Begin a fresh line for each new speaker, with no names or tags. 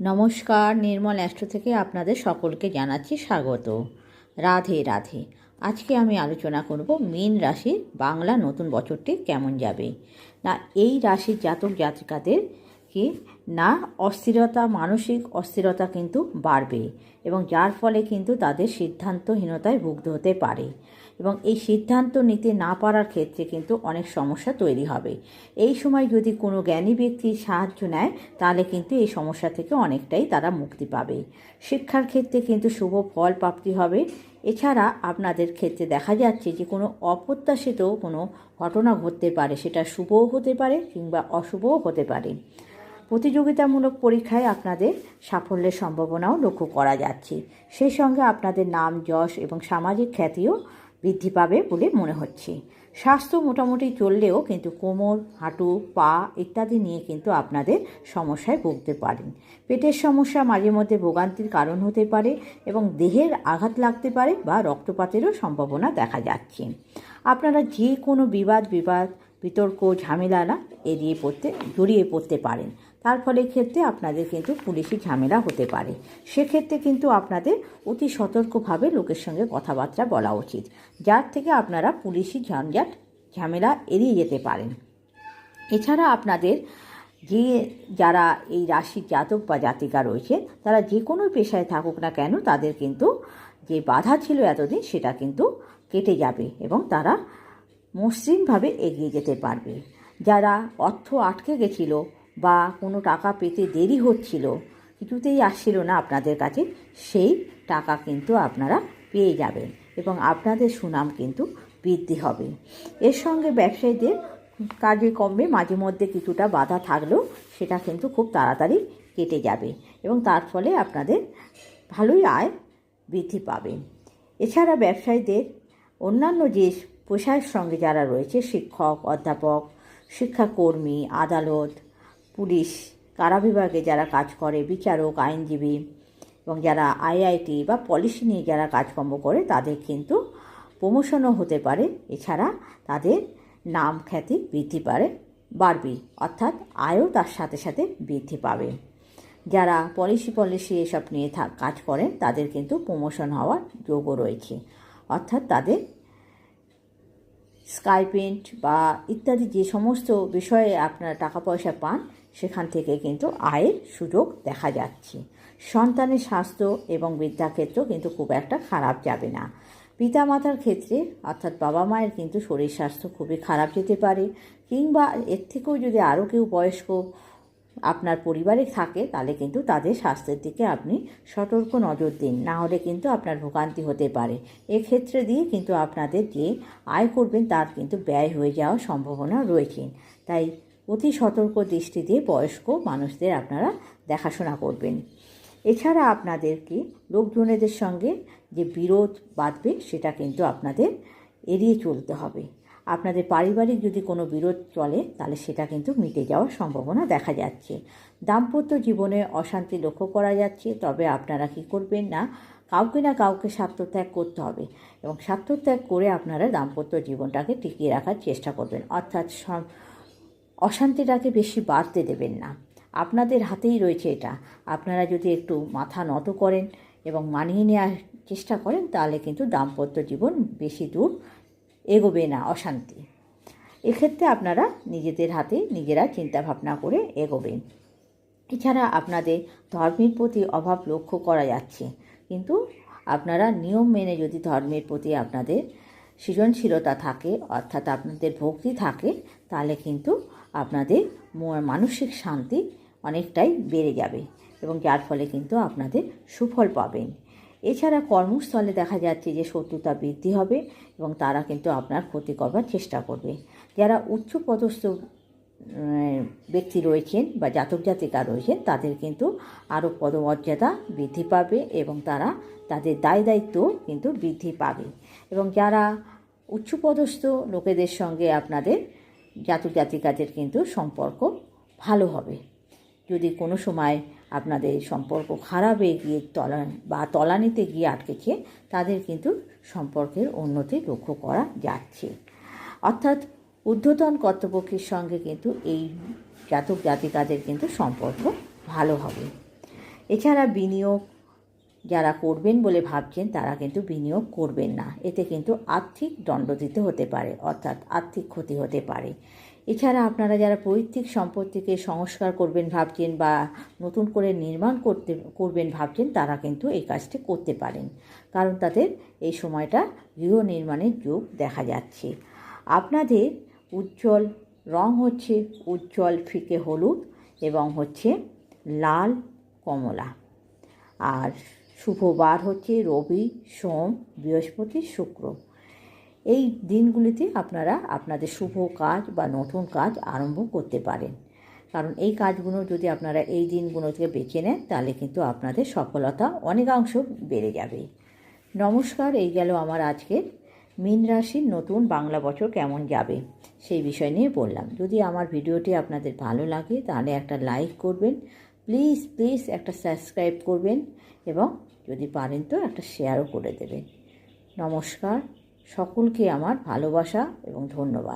নমস্কার, নির্মল অ্যাস্ট্রো থেকে আপনাদের সকলকে জানাচ্ছি স্বাগত। রাধে রাধে। আজকে আমি আলোচনা করব মীন রাশির বাংলা নতুন বছরটি কেমন যাবে? না, এই রাশির জাতক জাতিকাদের কি না অস্থিরতা, মানসিক অস্থিরতা কিন্তু বাড়বে এবং যার ফলে কিন্তু তাদের সিদ্ধান্তহীনতায় ভুগতে হতে পারে। এবং এই সিদ্ধান্ত নিতে না পারার ক্ষেত্রে কিন্তু অনেক সমস্যা তৈরি হবে। এই সময় যদি কোনো জ্ঞানী ব্যক্তির সাহায্য নেয়, তাহলে কিন্তু এই সমস্যা থেকে অনেকটাই তারা মুক্তি পাবে। শিক্ষার ক্ষেত্রে কিন্তু শুভ ফল প্রাপ্তি হবে। এছাড়া আপনাদের ক্ষেত্রে দেখা যাচ্ছে যে কোনো অপ্রত্যাশিত কোনো ঘটনা ঘটতে পারে, সেটা শুভও হতে পারে কিংবা অশুভও হতে পারে। প্রতিযোগিতামূলক পরীক্ষায় আপনাদের সাফল্যের সম্ভাবনাও লক্ষ্য করা যাচ্ছে। সেই সঙ্গে আপনাদের নাম, যশ এবং সামাজিক খ্যাতিও বৃদ্ধি পাবে বলে মনে হচ্ছে। স্বাস্থ্য মোটামুটি চললেও কিন্তু কোমর, হাঁটু, পা ইত্যাদি নিয়ে কিন্তু আপনাদের সমস্যায় ভুগতে পারেন। পেটের সমস্যা মাঝে মধ্যে ভোগান্তির কারণ হতে পারে এবং দেহের আঘাত লাগতে পারে বা রক্তপাতেরও সম্ভাবনা দেখা যাচ্ছে। আপনারা যে কোনো বিবাদ বিবাদ বিতর্ক, ঝামেলা না এড়িয়ে পড়তে, জড়িয়ে পড়তে পারেন। তার ফলে ক্ষেত্রে আপনাদের কিন্তু পুলিশি ঝামেলা হতে পারে। সেক্ষেত্রে কিন্তু আপনাদের অতি সতর্কভাবে লোকের সঙ্গে কথাবার্তা বলা উচিত, যার থেকে আপনারা পুলিশি ঝঞ্ঝাট, ঝামেলা এড়িয়ে যেতে পারেন। এছাড়া আপনাদের যে যারা এই রাশির জাতক বা জাতিকা রয়েছে, তারা যে কোনো পেশায় থাকুক না কেন, তাদের কিন্তু যে বাধা ছিল এতদিন, সেটা কিন্তু কেটে যাবে এবং তারা মসৃণভাবে এগিয়ে যেতে পারবে। যারা অর্থ আটকে গেছিল বা কোনো টাকা পেতে দেরি হচ্ছিল, কিছুতেই আসছিল না আপনাদের কাছে, সেই টাকা কিন্তু আপনারা পেয়ে যাবেন এবং আপনাদের সুনাম কিন্তু বৃদ্ধি হবে। এর সঙ্গে ব্যবসায়ীদের কাজে কমবে মাঝে মধ্যে কিছুটা বাধা থাকলেও সেটা কিন্তু খুব তাড়াতাড়ি কেটে যাবে এবং তার ফলে আপনাদের ভালোই আয় বৃদ্ধি পাবে। এছাড়া ব্যবসায়ীদের অন্যান্য যে পেশার সঙ্গে যারা রয়েছে, শিক্ষক, অধ্যাপক, শিক্ষাকর্মী, আদালত, পুলিশ কারা বিভাগে যারা কাজ করে, বিচারক, আইনজীবী এবং যারা আইআইটি বা পলিসি নিয়ে যারা কাজকর্ম করে, তাদের কিন্তু প্রমোশনও হতে পারে। এছাড়া তাদের নাম খ্যাতি বৃদ্ধি পারে, বাড়বে, অর্থাৎ আয়ও তার সাথে সাথে বৃদ্ধি পাবে। যারা পলিসি পলিসি এসব নিয়ে কাজ করেন, তাদের কিন্তু প্রমোশন হওয়ার যোগও রয়েছে, অর্থাৎ তাদের স্কাইপেন্ট বা ইত্যাদি যে সমস্ত বিষয়ে আপনারা টাকা পয়সা পান, সেখান থেকে কিন্তু আয়ের সুযোগ দেখা যাচ্ছে। সন্তানের স্বাস্থ্য এবং বৃদ্ধাক্ষেত্র কিন্তু খুব একটা খারাপ যাবে না। পিতামাতার ক্ষেত্রে অর্থাৎ বাবা মায়ের কিন্তু শরীর স্বাস্থ্য খুবই খারাপ যেতে পারে, কিংবা এর থেকেও যদি আরও কেউ বয়স্ক আপনার পরিবারে থাকে, তাহলে কিন্তু তাদের স্বাস্থ্যের দিকে আপনি সতর্ক নজর দিন। না হলে কিন্তু আপনার ভোগান্তি হতে পারে। এক্ষেত্রে দিয়ে কিন্তু আপনাদের যে আয় করবেন, তার কিন্তু ব্যয় হয়ে যাওয়ার সম্ভাবনা রয়েছে। তাই অতি সতর্ক দৃষ্টি দিয়ে বয়স্ক মানুষদের আপনারা দেখাশোনা করবেন। এছাড়া আপনাদেরকে লোকজনেদের সঙ্গে যে বিরোধ বাঁধবে, সেটা কিন্তু আপনাদের এড়িয়ে চলতে হবে। আপনাদের পারিবারিক যদি কোনো বিরোধ চলে, তাহলে সেটা কিন্তু মিটে যাওয়ার সম্ভাবনা দেখা যাচ্ছে। দাম্পত্য জীবনে অশান্তি লক্ষ্য করা যাচ্ছে, তবে আপনারা কি করবেন না? কাউকে না কাউকে স্বার্থত্যাগ করতে হবে এবং স্বার্থত্যাগ করে আপনারা দাম্পত্য জীবনটাকে টিকিয়ে রাখার চেষ্টা করবেন। অর্থাৎ অশান্তিটাকে বেশি বাড়তে দেবেন না। আপনাদের হাতেই রয়েছে এটা। আপনারা যদি একটু মাথা নত করেন এবং মানিয়ে নেওয়ার চেষ্টা করেন, তাহলে কিন্তু দাম্পত্য জীবন বেশি দূর এগোবে না, অশান্তি। এক্ষেত্রে আপনারা নিজেদের হাতে নিজেরা চিন্তাভাবনা করে এগোবেন। এছাড়া আপনাদের ধর্মের প্রতি অভাব লক্ষ্য করা যাচ্ছে। কিন্তু আপনারা নিয়ম মেনে যদি ধর্মের প্রতি আপনাদের সৃজনশীলতা থাকে, অর্থাৎ আপনাদের ভক্তি থাকে, তাহলে কিন্তু আপনাদের মানসিক শান্তি অনেকটাই বেড়ে যাবে এবং যার ফলে কিন্তু আপনাদের সুফল পাবেন। এছাড়া কর্মস্থলে দেখা যাচ্ছে যে শত্রুতা বৃদ্ধি হবে এবং তারা কিন্তু আপনার ক্ষতি করবার চেষ্টা করবে। যারা উচ্চ পদস্থ ব্যক্তি রয়েছেন বা জাতক জাতিকা রয়েছেন, তাদের কিন্তু আরও পদমর্যাদা বৃদ্ধি পাবে এবং তারা তাদের দায় দায়িত্ব কিন্তু বৃদ্ধি পাবে। এবং যারা উচ্চপদস্থ লোকেদের সঙ্গে আপনাদের জাতক জাতিকাদের কিন্তু সম্পর্ক ভালো হবে। যদি কোনো সময় আপনাদের সম্পর্ক খারাপে গিয়ে তলা বা তলানিতে গিয়ে আটকেছে তাদের কিন্তু সম্পর্কের উন্নতি লক্ষ্য করা যাচ্ছে। অর্থাৎ ঊর্ধ্বতন কর্তৃপক্ষের সঙ্গে কিন্তু এই জাতক জাতিকাদের কিন্তু সম্পর্ক ভালো হবে। এছাড়া বিনিয়োগ যারা করবেন বলে ভাবছেন তারা কিন্তু বিনিয়োগ করবেন না। এতে কিন্তু আর্থিক দণ্ড দিতে হতে পারে, অর্থাৎ আর্থিক ক্ষতি হতে পারে। এছাড়া আপনারা যারা পৈতৃক সম্পত্তিকে সংস্কার করবেন ভাবছেন বা নতুন করে নির্মাণ করতে, করবেন ভাবছেন, তারা কিন্তু এই কাজটি করতে পারেন। কারণ তাদের এই সময়টা গৃহ নির্মাণের যুগ দেখা যাচ্ছে। আপনাদের উজ্জ্বল রং হচ্ছে উজ্জ্বল ফিকে হলুদ এবং হচ্ছে লাল কমলা। আর শুভ বার হচ্ছে রবি, সোম, বৃহস্পতি, শুক্র। এই দিনগুলিতে আপনারা আপনাদের শুভ কাজ বা নতুন কাজ আরম্ভ করতে পারেন। কারণ এই কাজগুলো যদি আপনারা এই দিনগুলো থেকে বেছে নেন, তাহলে কিন্তু আপনাদের সফলতা অনেকাংশ বেড়ে যাবে। নমস্কার, এই গেল আমার আজকের মীন রাশির নতুন বাংলা বছর কেমন যাবে সেই বিষয় নিয়ে বললাম। যদি আমার ভিডিওটি আপনাদের ভালো লাগে, তাহলে একটা লাইক করবেন, প্লিজ প্লিজ একটা সাবস্ক্রাইব করবেন এবং যদি পারেন তো একটা শেয়ারও করে দেবেন। নমস্কার সকলকে আমার ভালোবাসা এবং ধন্যবাদ।